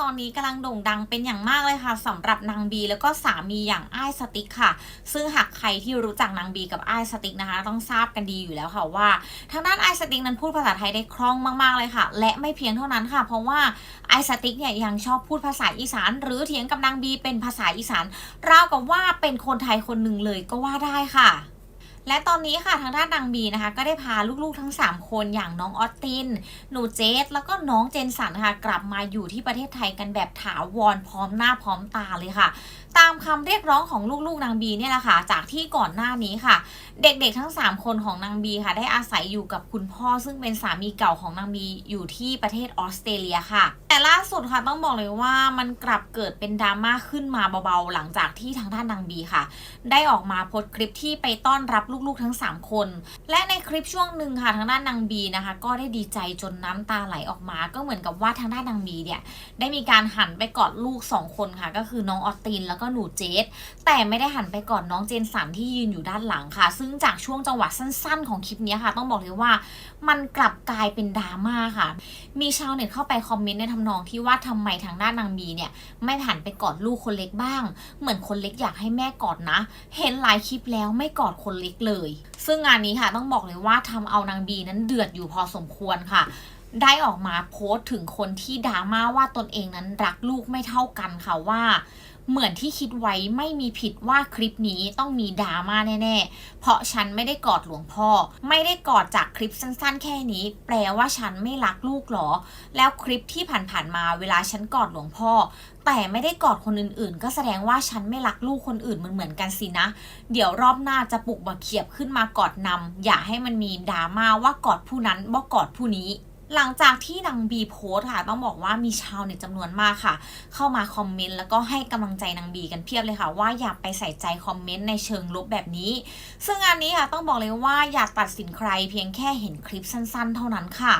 ตอนนี้กำลังโด่งดังเป็นอย่างมากเลยค่ะสำหรับนางบี แล้วก็สามีอย่างไอ้สติ๊กค่ะ ซึ่งหากใครที่รู้จักนางบีกับไอ้สติ๊กนะคะ ต้องทราบกันดีอยู่แล้วค่ะว่า ทางด้านไอ้สติ๊กนั้นพูดภาษาไทยได้คล่องมากๆเลยค่ะ และไม่เพียงเท่านั้นค่ะ เพราะว่าไอ้สติ๊กเนี่ยยังชอบพูดภาษาอีสาน หรือเถียงกับนางบีเป็นภาษาอีสานราวกับว่าเป็นคนไทยคนหนึ่งเลยก็ว่าได้ค่ะ และตอนนี้ค่ะทางด้านนางบีนะคะ ก็ได้พาลูกๆทั้ง 3 คนอย่างน้องออสติน หนูเจสแล้วก็น้องเจนสันค่ะ กลับมาอยู่ที่ประเทศไทยกันแบบถาวรพร้อมหน้าพร้อมตาเลยค่ะ ตามคำเรียกร้องของลูกๆนางบีเนี่ยแหละค่ะ จากที่ก่อนหน้านี้ค่ะ เด็กๆทั้ง 3 คนของนางบีค่ะ ได้อาศัยอยู่กับคุณพ่อซึ่งเป็นสามีเก่าของนางบีอยู่ที่ประเทศออสเตรเลียค่ะ แต่ล่าสุดค่ะต้องบอกเลยว่ามันกลับเกิดเป็นดราม่าขึ้นมาเบาๆ หลังจากที่ทางด้านนางบีค่ะ ได้ออกมาโพสต์คลิปที่ไปต้อนรับลูกๆทั้ง 3 คน และในคลิปช่วงหนึ่งค่ะทางด้านนางบีนะคะ ก็ได้ดีใจจนน้ำตาไหลออกมา ก็เหมือนกับว่าทางด้านนางบีเนี่ยได้มีการหันไปกอดลูก 2 คนค่ะ ก็คือน้องออสตินแล้วก็หนูเจสแต่ไม่ได้หันไปกอดน้องเจนสันที่ยืนอยู่ด้านหลังค่ะ ซึ่งจากช่วงจังหวะสั้น ๆ ของคลิปนี้ค่ะ ต้องบอกเลยว่า มันกลับกลายเป็นดราม่าค่ะ มีชาวเน็ตเข้าไปคอมเมนต์ในทำนองที่ว่าทำไมทางด้านนางบีเนี่ย ไม่หันไปกอดลูกคนเล็กบ้าง เหมือนคนเล็กอยากให้แม่กอดนะ เห็นหลายคลิปแล้วไม่กอดคนเล็กเลย ซึ่งงานนี้ค่ะต้องบอกเลยว่าทำเอานางบีนั้นเดือดอยู่พอสมควรค่ะ ได้ออกมาโพสต์ถึงคนที่ดราม่าว่าตนเองนั้นรักลูกไม่เท่ากันค่ะว่าเหมือนที่คิดไว้ไม่มีผิดว่าคลิปนี้ต้องมีดราม่าแน่ๆ เพราะฉันไม่ได้กอดหลวงพ่อ ไม่ได้กอดจากคลิปสั้นๆ แค่นี้ แปลว่าฉันไม่รักลูกหรอ แล้วคลิปที่ผ่านๆมาเวลาฉันกอดหลวงพ่อ แต่ไม่ได้กอดคนอื่นๆ ก็แสดงว่าฉันไม่รักลูกคนอื่นเหมือนๆกันสินะ เดี๋ยวรอบหน้าจะปลุกบักเขียบขึ้นมากอดนำอย่าให้มันมีดราม่าว่ากอดผู้นั้นว่กอดผู้นี้ หลังจากที่นางบีโพสต์ค่ะ ต้องบอกว่ามีชาวเน็ตจำนวนมากค่ะ เข้ามาคอมเมนต์แล้วก็ให้กำลังใจนางบีกันเพียบเลยค่ะ ว่าอย่าไปใส่ใจคอมเมนต์ในเชิงลบแบบนี้ ซึ่งงานนี้ค่ะต้องบอกเลยว่าอย่าตัดสินใครเพียงแค่เห็นคลิปสั้น ๆ เท่านั้นค่ะ